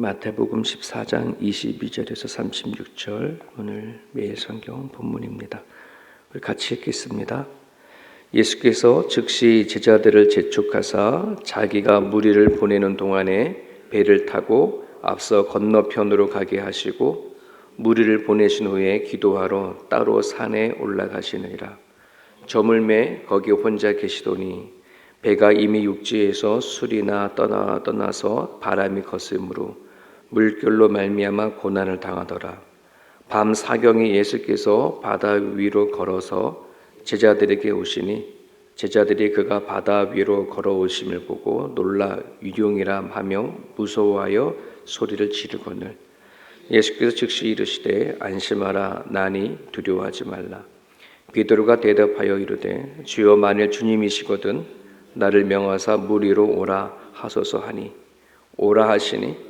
마태복음 14장 22절에서 36절 오늘 매일 성경 본문입니다. 우리 같이 읽겠습니다. 예수께서 즉시 제자들을 재촉하사 자기가 무리를 보내는 동안에 배를 타고 앞서 건너편으로 가게 하시고 무리를 보내신 후에 기도하러 따로 산에 올라가시느니라. 저물매 거기 혼자 계시더니 배가 이미 육지에서 술이나 떠나 떠나서 바람이 거스므로 물결로 말미암아 고난을 당하더라. 밤 사경에 예수께서 바다 위로 걸어서 제자들에게 오시니 제자들이 그가 바다 위로 걸어오심을 보고 놀라 유령이라 하며 무서워하여 소리를 지르거늘. 예수께서 즉시 이르시되 안심하라 나니 두려워하지 말라. 베드로가 대답하여 이르되 주여 만일 주님이시거든 나를 명하사 물 위로 오라 하소서 하니. 오라 하시니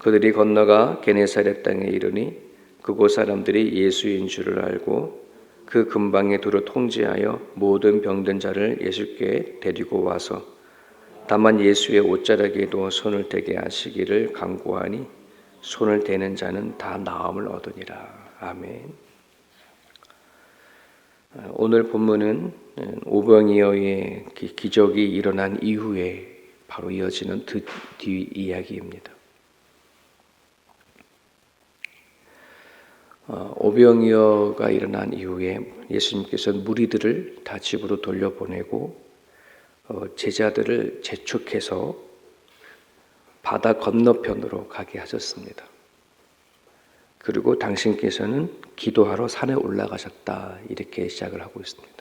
그들이 건너가 게네사렛 땅에 이르니 그곳 사람들이 예수인 줄을 알고 그 근방에 두루 통제하여 모든 병든 자를 예수께 데리고 와서 다만 예수의 옷자락에도 손을 대게 하시기를 강구하니 손을 대는 자는 다 나음을 얻으니라. 아멘. 오늘 본문은 오병이어의 기적이 일어난 이후에 바로 이어지는 뒤 이야기입니다. 오병이어가 일어난 이후에 예수님께서 무리들을 다 집으로 돌려보내고 어, 제자들을 재촉해서 바다 건너편으로 가게 하셨습니다. 그리고 당신께서는 기도하러 산에 올라가셨다 이렇게 시작을 하고 있습니다.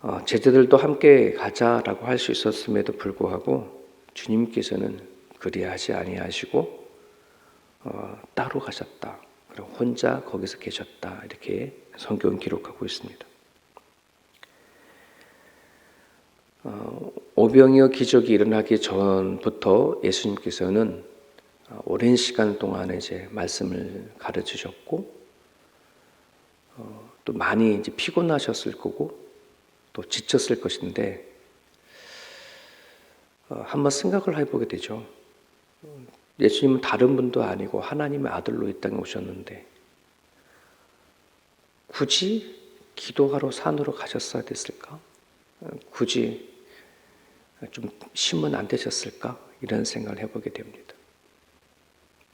어, 제자들도 함께 가자라고 할 수 있었음에도 불구하고 주님께서는 그리하지 아니하시고 어, 따로 가셨다. 그리고 혼자 거기서 계셨다. 이렇게 성경은 기록하고 있습니다. 어, 오병이어 기적이 일어나기 전부터 예수님께서는 어, 오랜 시간 동안 이제 말씀을 가르치셨고 어, 또 많이 이제 피곤하셨을 거고 또 지쳤을 것인데 어, 한번 생각을 해보게 되죠. 예수님은 다른 분도 아니고 하나님의 아들로 이 땅에 오셨는데 굳이 기도하러 산으로 가셨어야 됐을까? 굳이 좀 심은 안 되셨을까? 이런 생각을 해보게 됩니다.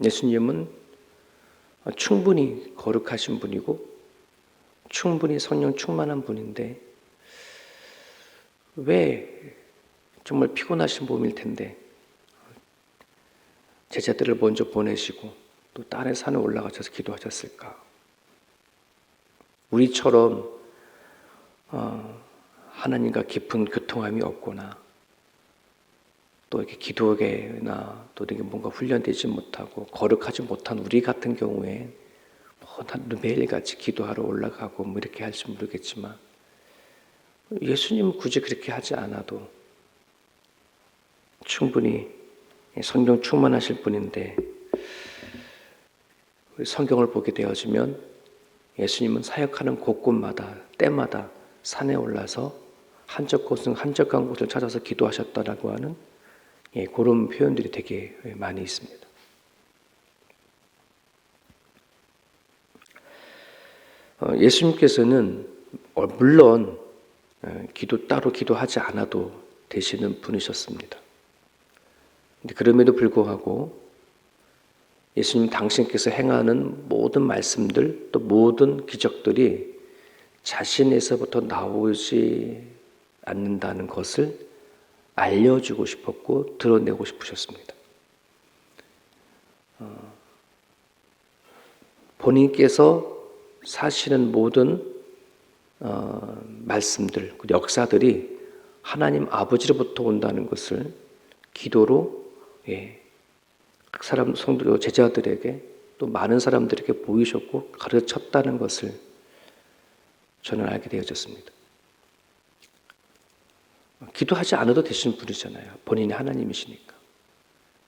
예수님은 충분히 거룩하신 분이고 충분히 성령 충만한 분인데 왜 정말 피곤하신 몸일 텐데 제자들을 먼저 보내시고 또 딸의 산에 올라가셔서 기도하셨을까? 우리처럼 어, 하나님과 깊은 교통함이 없거나 또 이렇게 기도에나 또 이렇게 뭔가 훈련되지 못하고 거룩하지 못한 우리 같은 경우에 뭐 매일같이 기도하러 올라가고 뭐 이렇게 할지 모르겠지만 예수님은 굳이 그렇게 하지 않아도 충분히 성경 충만하실 분인데 성경을 보게 되어지면 예수님은 사역하는 곳곳마다 때마다 산에 올라서 한적 곳은 한적한 곳을 찾아서 기도하셨다라고 하는 예, 그런 표현들이 되게 많이 있습니다. 어, 예수님께서는 어, 물론 어, 기도 따로 기도하지 않아도 되시는 분이셨습니다. 그럼에도 불구하고 예수님 당신께서 행하는 모든 말씀들 또 모든 기적들이 자신에서부터 나오지 않는다는 것을 알려주고 싶었고 드러내고 싶으셨습니다. 어, 본인께서 사시는 모든 어, 말씀들, 그 역사들이 하나님 아버지로부터 온다는 것을 기도로 예, 각 사람 성도 제자들에게 또 많은 사람들에게 보이셨고 가르쳤다는 것을 저는 알게 되어졌습니다. 기도하지 않아도 되신 분이잖아요. 본인이 하나님이시니까.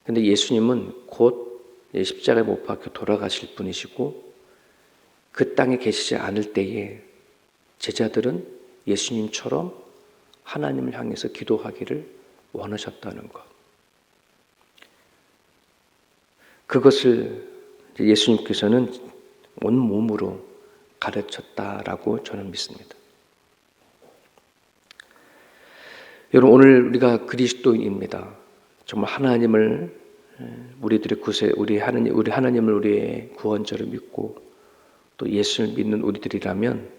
근데 예수님은 곧 십자가에 못 박혀 돌아가실 분이시고 그 땅에 계시지 않을 때에 제자들은 예수님처럼 하나님을 향해서 기도하기를 원하셨다는 것. 그것을 예수님께서는 온 몸으로 가르쳤다라고 저는 믿습니다. 여러분 오늘 우리가 그리스도인입니다. 정말 하나님을 우리들의 구세, 우리 하나님, 우리 하나님을 우리의 구원자로 믿고 또 예수를 믿는 우리들이라면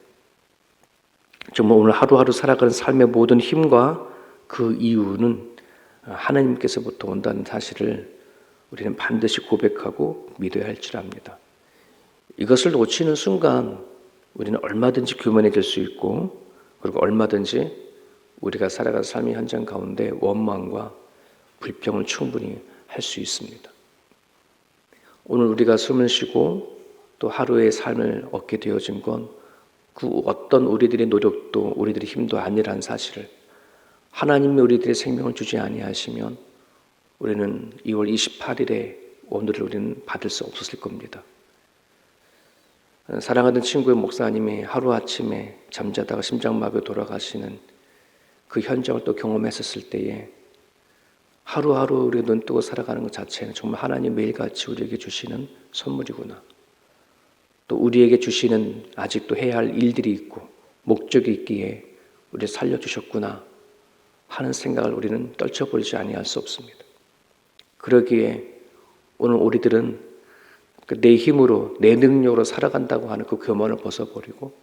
정말 오늘 하루하루 살아가는 삶의 모든 힘과 그 이유는 하나님께서부터 온다는 사실을 우리는 반드시 고백하고 믿어야 할 줄 압니다. 이것을 놓치는 순간 우리는 얼마든지 교만해질 수 있고 그리고 얼마든지 우리가 살아가는 삶의 현장 가운데 원망과 불평을 충분히 할 수 있습니다. 오늘 우리가 숨을 쉬고 또 하루의 삶을 얻게 되어진 건 그 어떤 우리들의 노력도 우리들의 힘도 아니라는 사실을 하나님이 우리들의 생명을 주지 아니하시면 우리는 2월 28일에 오늘을 우리는 받을 수 없었을 겁니다. 사랑하는 친구의 목사님이 하루아침에 잠자다가 심장마비로 돌아가시는 그 현장을 또 경험했었을 때에 하루하루 우리 눈 뜨고 살아가는 것 자체는 정말 하나님 매일같이 우리에게 주시는 선물이구나. 또 우리에게 주시는 아직도 해야 할 일들이 있고 목적이 있기에 우리를 살려주셨구나 하는 생각을 우리는 떨쳐버리지 아니할 수 없습니다. 그러기에 오늘 우리들은 그내 힘으로 내 능력으로 살아간다고 하는 그 교만을 벗어버리고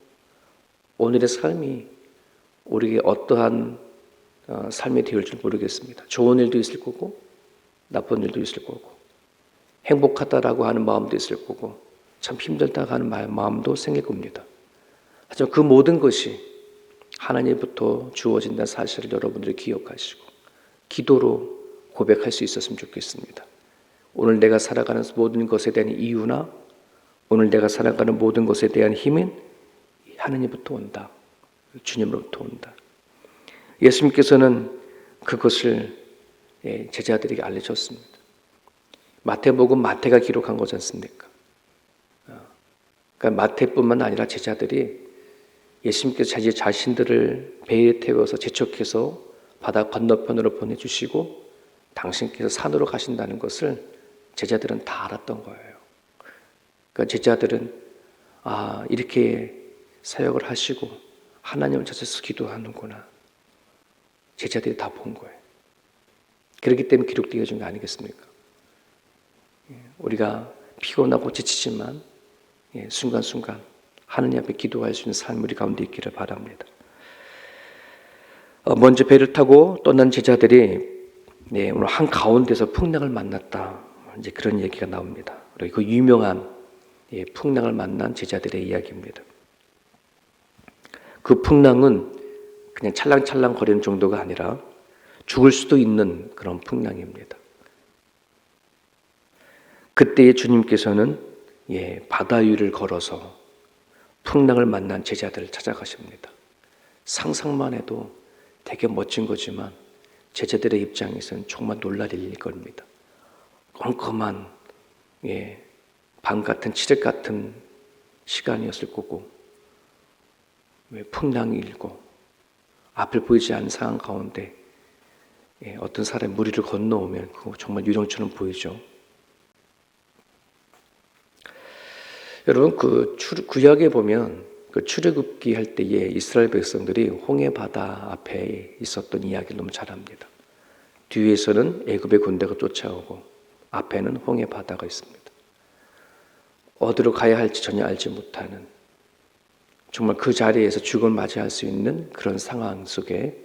오늘의 삶이 우리에게 어떠한 어, 삶이 되올 줄 모르겠습니다. 좋은 일도 있을 거고 나쁜 일도 있을 거고 행복하다라고 하는 마음도 있을 거고 참 힘들다고 하는 마음도 생길 겁니다. 하지만 그 모든 것이 하나님부터 주어진다는 사실을 여러분들이 기억하시고 기도로 고백할 수 있었으면 좋겠습니다. 오늘 내가 살아가는 모든 것에 대한 이유나 오늘 내가 살아가는 모든 것에 대한 힘은 하나님부터 온다. 주님으로부터 온다. 예수님께서는 그것을 예, 제자들에게 알려줬습니다. 마태복음 마태가 기록한 거지 않습니까? 어, 그러니까 마태뿐만 아니라 제자들이 예수님께서 자기 자신들을 배에 태워서 재촉해서 바다 건너편으로 보내주시고 당신께서 산으로 가신다는 것을 제자들은 다 알았던 거예요. 그러니까 제자들은 아 이렇게 사역을 하시고 하나님을 찾아서 기도하는구나. 제자들이 다 본 거예요. 그렇기 때문에 기록되어진 거 아니겠습니까? 예, 우리가 피곤하고 지치지만 예, 순간순간 하느님 앞에 기도할 수 있는 삶 우리 가운데 있기를 바랍니다. 어, 먼저 배를 타고 떠난 제자들이 네, 오늘 한 가운데서 풍랑을 만났다. 이제 그런 얘기가 나옵니다. 그리고 그 유명한 예, 풍랑을 만난 제자들의 이야기입니다. 그 풍랑은 그냥 찰랑찰랑 거리는 정도가 아니라 죽을 수도 있는 그런 풍랑입니다. 그때에 주님께서는 예, 바다 위를 걸어서 풍랑을 만난 제자들을 찾아가십니다. 상상만 해도 되게 멋진 거지만 제자들의 입장에서는 정말 놀랄 일일 겁니다. 꼼꼼한 예, 밤 같은 칠흑 같은 시간이었을 거고 풍랑이 일고 앞을 보이지 않는 상황 가운데 예, 어떤 사람이 무리를 건너오면 그거 정말 유령처럼 보이죠. 여러분 그 구약에 보면 그 출애굽기 할 때에 이스라엘 백성들이 홍해 바다 앞에 있었던 이야기를 너무 잘 압니다. 뒤에서는 애굽의 군대가 쫓아오고 앞에는 홍해 바다가 있습니다. 어디로 가야 할지 전혀 알지 못하는 정말 그 자리에서 죽음을 맞이할 수 있는 그런 상황 속에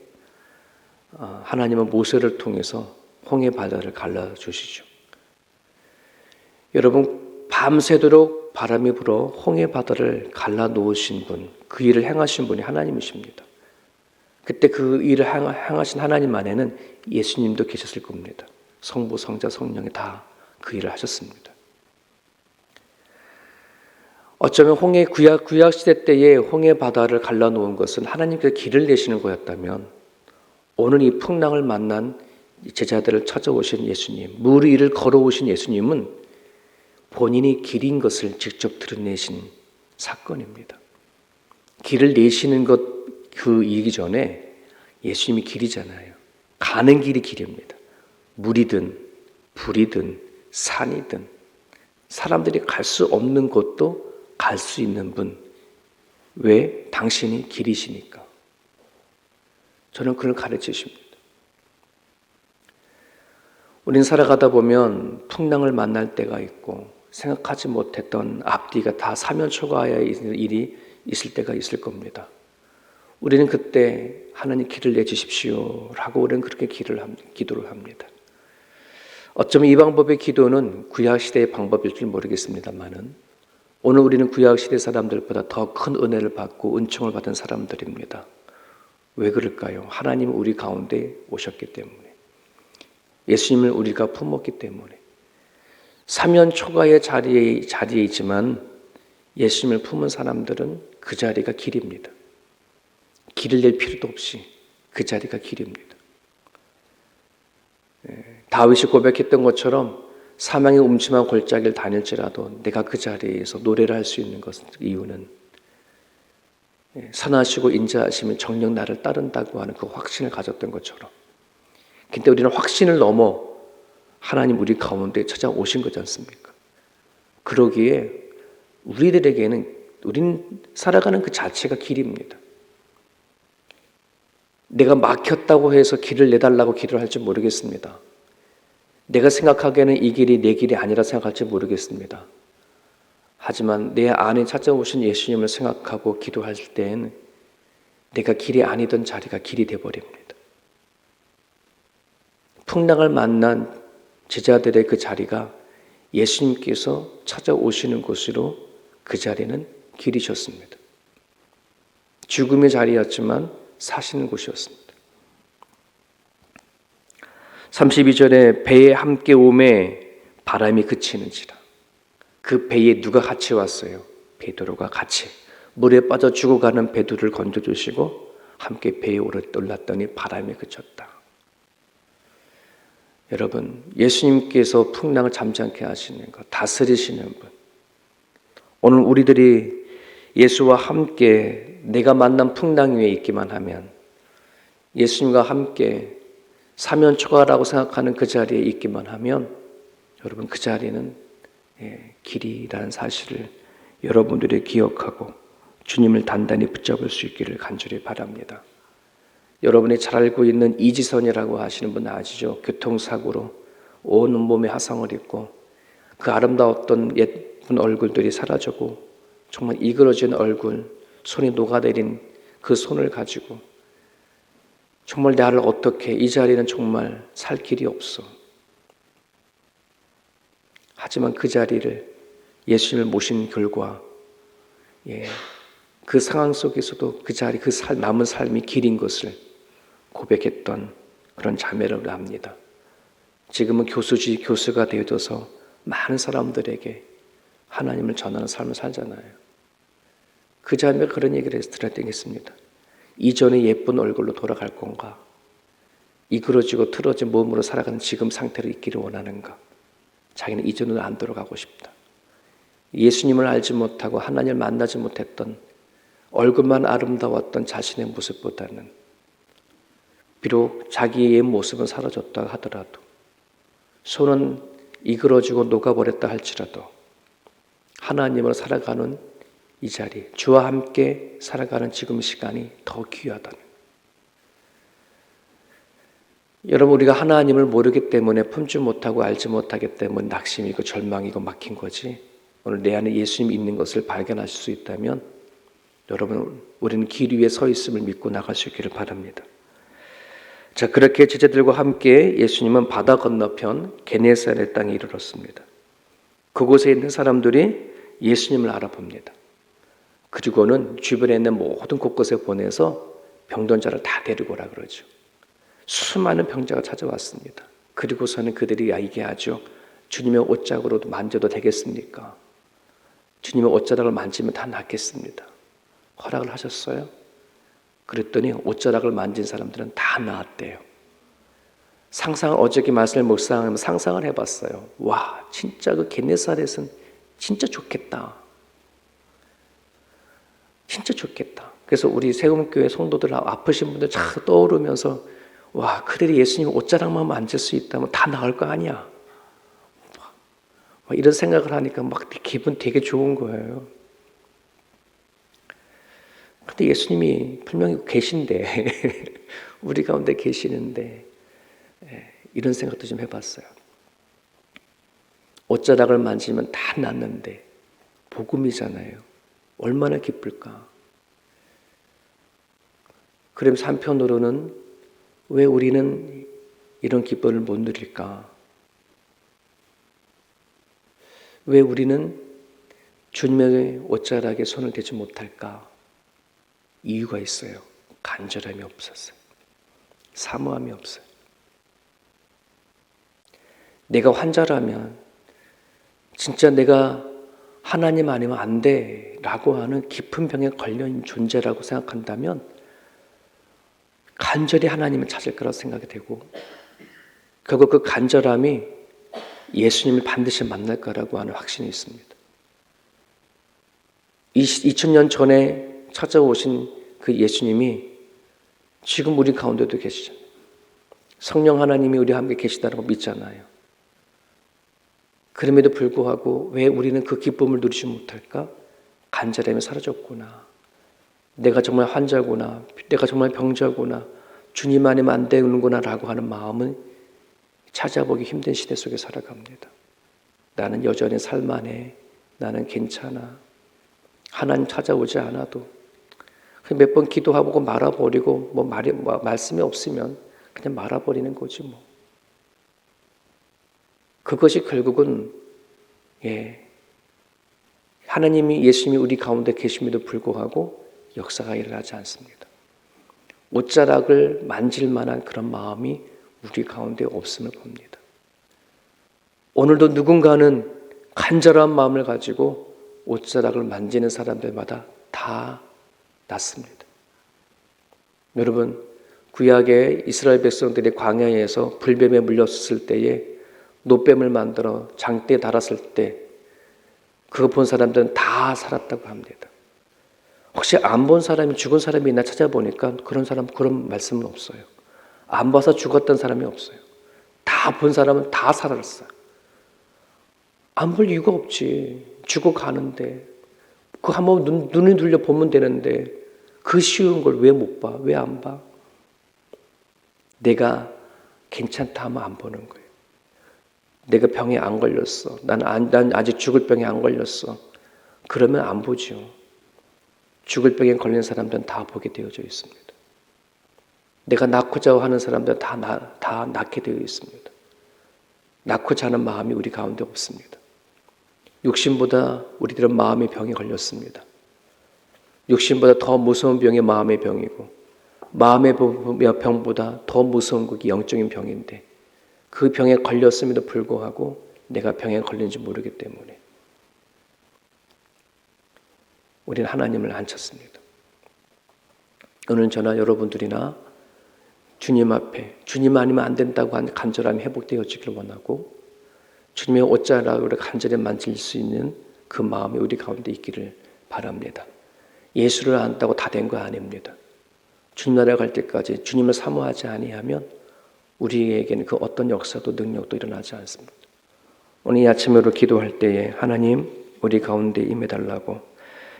어, 하나님은 모세를 통해서 홍해 바다를 갈라 주시죠. 여러분 밤새도록 바람이 불어 홍해 바다를 갈라 놓으신 분, 그 일을 행하신 분이 하나님이십니다. 그때 그 일을 행하신 하나님 안에는 예수님도 계셨을 겁니다. 성부, 성자, 성령이 다 그 일을 하셨습니다. 어쩌면 홍해 구약 구약 시대 때에 홍해 바다를 갈라 놓은 것은 하나님께서 길을 내시는 거였다면 오늘 이 풍랑을 만난 제자들을 찾아오신 예수님, 물 위를 걸어오신 예수님은 본인이 길인 것을 직접 드러내신 사건입니다. 길을 내시는 것 그 이기 전에 예수님이 길이잖아요. 가는 길이 길입니다. 물이든 불이든 산이든 사람들이 갈 수 없는 곳도 갈 수 있는 분. 왜? 당신이 길이시니까. 저는 그를 가르치십니다. 우린 살아가다 보면 풍랑을 만날 때가 있고 생각하지 못했던 앞뒤가 다 사면초가의 일이 있을 때가 있을 겁니다. 우리는 그때 하나님 길을 내주십시오 라고 우리는 그렇게 기를 기도를 합니다. 어쩌면 이 방법의 기도는 구약 시대의 방법일 줄 모르겠습니다만은 오늘 우리는 구약 시대 사람들보다 더 큰 은혜를 받고 은총을 받은 사람들입니다. 왜 그럴까요? 하나님은 우리 가운데 오셨기 때문에 예수님을 우리가 품었기 때문에 사면 초가의 자리에 자리에 있지만 예수님을 품은 사람들은 그 자리가 길입니다. 길을 낼 필요도 없이 그 자리가 길입니다. 예, 다윗이 고백했던 것처럼 사망의 음침한 골짜기를 다닐지라도 내가 그 자리에서 노래를 할 수 있는 것은 이유는 예, 선하시고 인자하시면 정령 나를 따른다고 하는 그 확신을 가졌던 것처럼 근데 우리는 확신을 넘어 하나님 우리 가운데 찾아오신 거지 않습니까? 그러기에 우리들에게는 우린 살아가는 그 자체가 길입니다. 내가 막혔다고 해서 길을 내달라고 기도를 할지 모르겠습니다. 내가 생각하기에는 이 길이 내 길이 아니라 생각할지 모르겠습니다. 하지만 내 안에 찾아오신 예수님을 생각하고 기도할 때엔 내가 길이 아니던 자리가 길이 되어버립니다. 풍랑을 만난 제자들의 그 자리가 예수님께서 찾아오시는 곳으로 그 자리는 길이셨습니다. 죽음의 자리였지만 사시는 곳이었습니다. 32절에 배에 함께 오매 바람이 그치는지라. 그 배에 누가 같이 왔어요? 베드로가 같이 물에 빠져 죽어가는 베드로를 건져주시고 함께 배에 올랐더니 바람이 그쳤다. 여러분, 예수님께서 풍랑을 잠잠케 하시는 것, 다스리시는 분. 오늘 우리들이 예수와 함께 내가 만난 풍랑 위에 있기만 하면 예수님과 함께 사면 초과라고 생각하는 그 자리에 있기만 하면 여러분 그 자리는 예, 길이라는 사실을 여러분들이 기억하고 주님을 단단히 붙잡을 수 있기를 간절히 바랍니다. 여러분이 잘 알고 있는 이지선이라고 하시는 분 아시죠? 교통사고로 온 몸에 화상을 입고 그 아름다웠던 예쁜 얼굴들이 사라졌고 정말 이그러진 얼굴, 손이 녹아내린 그 손을 가지고 정말 나를 어떻게 이 자리는 정말 살 길이 없어. 하지만 그 자리를 예수님을 모신 결과 예, 그 상황 속에서도 그 자리, 그 살, 남은 삶이 길인 것을 고백했던 그런 자매를 합니다. 지금은 교수지 교수가 되어서 많은 사람들에게 하나님을 전하는 삶을 살잖아요. 그 자매가 그런 얘기를 들어야 되겠습니다. 이전의 예쁜 얼굴로 돌아갈 건가? 이그러지고 틀어진 몸으로 살아가는 지금 상태로 있기를 원하는가? 자기는 이전으로 안 돌아가고 싶다. 예수님을 알지 못하고 하나님을 만나지 못했던 얼굴만 아름다웠던 자신의 모습보다는 비록 자기의 모습은 사라졌다 하더라도 손은 이그러지고 녹아버렸다 할지라도 하나님을 살아가는 이 자리, 주와 함께 살아가는 지금 시간이 더 귀하다는. 여러분, 우리가 하나님을 모르기 때문에 품지 못하고 알지 못하기 때문에 낙심이고 절망이고 막힌 거지. 오늘 내 안에 예수님이 있는 것을 발견하실 수 있다면 여러분, 우리는 길 위에 서 있음을 믿고 나갈 수 있기를 바랍니다. 자, 그렇게 제자들과 함께 예수님은 바다 건너편 게네사렛 땅에 이르렀습니다. 그곳에 있는 사람들이 예수님을 알아봅니다. 그리고는 주변에 있는 모든 곳곳에 보내서 병든 자를 다 데리고 오라 그러죠. 수많은 병자가 찾아왔습니다. 그리고서는 그들이 얘기하죠. 주님의 옷자락으로도 만져도 되겠습니까? 주님의 옷자락을 만지면 다 낫겠습니다. 허락을 하셨어요? 그랬더니 옷자락을 만진 사람들은 다 나았대요. 상상을 어저께 말씀을 묵상하면 상상을 해봤어요. 와, 진짜 그 게네사렛은 진짜 좋겠다. 진짜 좋겠다. 그래서 우리 세움교회 성도들 아프신 분들 쫙 떠오르면서 와, 그들이 예수님 옷자락만 만질 수 있다면 다 나을 거 아니야. 막 이런 생각을 하니까 막 기분 되게 좋은 거예요. 근데 예수님이 분명히 계신데, 우리 가운데 계시는데, 예, 이런 생각도 좀 해봤어요. 옷자락을 만지면 다 낫는데, 복음이잖아요. 얼마나 기쁠까. 그러면서 한편으로는 왜 우리는 이런 기쁨을 못 누릴까? 왜 우리는 주님의 옷자락에 손을 대지 못할까? 이유가 있어요. 간절함이 없었어요. 사모함이 없어요. 내가 환자라면 진짜 내가 하나님 아니면 안 돼. 라고 하는 깊은 병에 걸려있는 존재라고 생각한다면 간절히 하나님을 찾을 거라 생각이 되고 결국 그 간절함이 예수님을 반드시 만날 거라고 하는 확신이 있습니다. 2000년 전에 찾아오신 그 예수님이 지금 우리 가운데도 계시잖아요. 성령 하나님이 우리 함께 계시다는 거 믿잖아요. 그럼에도 불구하고 왜 우리는 그 기쁨을 누리지 못할까? 간절함이 사라졌구나. 내가 정말 환자구나. 내가 정말 병자구나. 주님 아니면 안 되는구나 라고 하는 마음은 찾아보기 힘든 시대 속에 살아갑니다. 나는 여전히 살만해. 나는 괜찮아. 하나님 찾아오지 않아도 몇 번 기도하고 말아버리고 뭐 말이 뭐 말씀이 없으면 그냥 말아버리는 거지 뭐. 그것이 결국은 예 하나님이 예수님이 우리 가운데 계심에도 불구하고 역사가 일어나지 않습니다. 옷자락을 만질 만한 그런 마음이 우리 가운데 없음을 봅니다. 오늘도 누군가는 간절한 마음을 가지고 옷자락을 만지는 사람들마다 다 낫습니다. 여러분, 구약의 이스라엘 백성들이 광야에서 불뱀에 물렸을 때에 노뱀을 만들어 장대에 달았을 때 그거 본 사람들은 다 살았다고 합니다. 혹시 안 본 사람이 죽은 사람이 있나 찾아보니까 그런 사람 그런 말씀은 없어요. 안 봐서 죽었던 사람이 없어요. 다 본 사람은 다 살았어요. 안볼 이유가 없지. 죽어 가는데 그 한번 눈, 눈을 돌려 보면 되는데 그 쉬운 걸 왜 못 봐? 왜 안 봐? 내가 괜찮다 하면 안 보는 거예요. 내가 병에 안 걸렸어. 난, 안, 난 아직 죽을 병에 안 걸렸어. 그러면 안 보죠. 죽을 병에 걸린 사람들은 다 보게 되어져 있습니다. 내가 낳고자 하는 사람들은 다, 나, 다 낳게 되어 있습니다. 낳고자 하는 마음이 우리 가운데 없습니다. 육신보다 우리들은 마음의 병에 걸렸습니다. 육신보다 더 무서운 병이 마음의 병이고 마음의 병보다 더 무서운 것이 영적인 병인데 그 병에 걸렸음에도 불구하고 내가 병에 걸린지 모르기 때문에 우리는 하나님을 안 찾습니다. 오늘 저나 여러분들이나 주님 앞에 주님 아니면 안 된다고 한 간절함이 회복되어지길 원하고 주님의 옷자락으로 간절히 만질 수 있는 그 마음이 우리 가운데 있기를 바랍니다. 예수를 안다고 다 된 거 아닙니다. 주님 나라 갈 때까지 주님을 사모하지 아니하면 우리에게는 그 어떤 역사도 능력도 일어나지 않습니다. 오늘 이 아침으로 기도할 때에 하나님 우리 가운데 임해달라고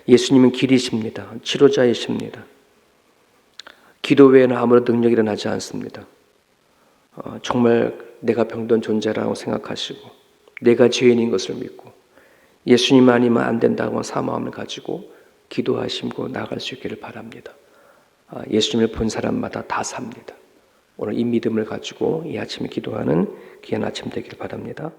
예수님은 길이십니다. 치료자이십니다. 기도 외에는 아무런 능력이 일어나지 않습니다. 어, 정말 내가 병든 존재라고 생각하시고 내가 죄인인 것을 믿고 예수님 아니면 안 된다고 사마음을 가지고 기도하시고 나갈 수 있기를 바랍니다. 아, 예수님을 본 사람마다 다 삽니다. 오늘 이 믿음을 가지고 이 아침에 기도하는 귀한 아침 되기를 바랍니다.